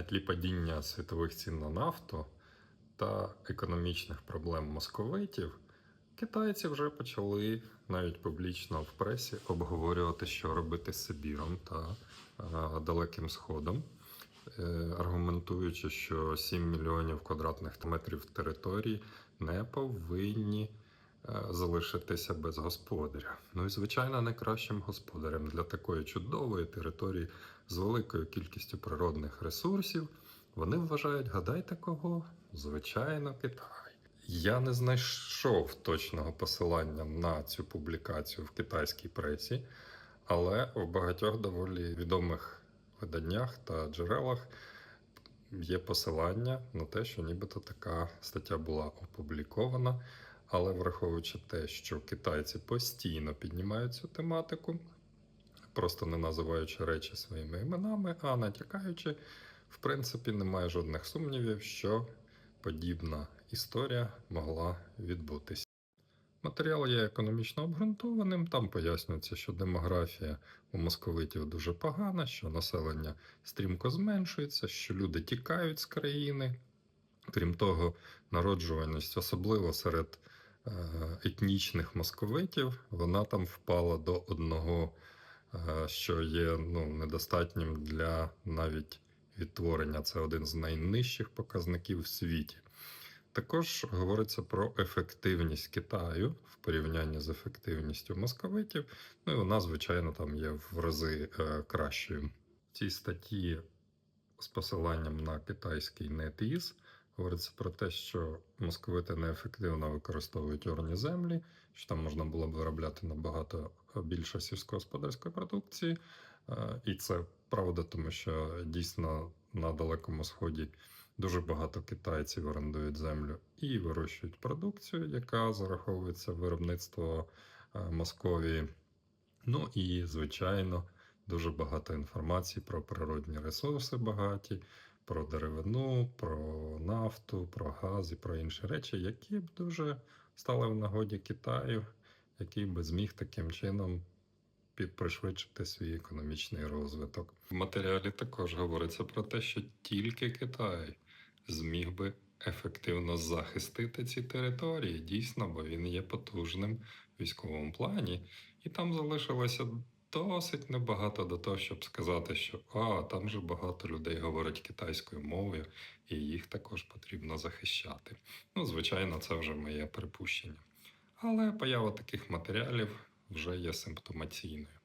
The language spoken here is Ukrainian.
На тлі падіння світових цін на нафту та економічних проблем московитів, китайці вже почали навіть публічно в пресі обговорювати, що робити з Сибіром та е, Далеким Сходом, е, аргументуючи, що 7 мільйонів квадратних метрів території не повинні залишитися без господаря. Ну і звичайно, найкращим господарем для такої чудової території з великою кількістю природних ресурсів вони вважають, гадайте кого? Звичайно, Китай. Я не знайшов точного посилання на цю публікацію в китайській пресі, але в багатьох доволі відомих виданнях та джерелах є посилання на те, що нібито така стаття була опублікована. Але враховуючи те, що китайці постійно піднімають цю тематику, просто не називаючи речі своїми іменами, а натякаючи, в принципі, немає жодних сумнівів, що подібна історія могла відбутися. Матеріал є економічно обґрунтованим. Там пояснюється, що демографія у московитів дуже погана, що населення стрімко зменшується, що люди тікають з країни. Крім того, народжуваність, особливо серед етнічних московитів, вона там впала до одного, е, що є ну, недостатнім для навіть відтворення. Це один з найнижчих показників в світі. Також говориться про ефективність Китаю в порівнянні з ефективністю московитів. Ну і вона, звичайно, там є в рази е, кращою. В цій статті з посиланням на китайський NetEase говориться про те, що московити неефективно використовують орні землі, що там можна було б виробляти набагато більше сільськогосподарської продукції. Е, І це правда, тому що дійсно на Далекому Сході дуже багато китайців орендують землю і вирощують продукцію, яка зараховується в виробництво е, Московії. Ну і, звичайно, дуже багато інформації про природні ресурси багаті, про деревину, про нафту, про газ і про інші речі, які б дуже стали в нагоді Китаю, який би зміг таким чином під- пришвидшити свій економічний розвиток. В матеріалі також говориться про те, що тільки Китай зміг би ефективно захистити ці території, дійсно, бо він є потужним військовому плані, і там залишилося досить небагато до того, щоб сказати, що а, там же багато людей говорять китайською мовою, і їх також потрібно захищати. Ну, звичайно, це вже моє припущення. Але поява таких матеріалів вже є симптомаційною.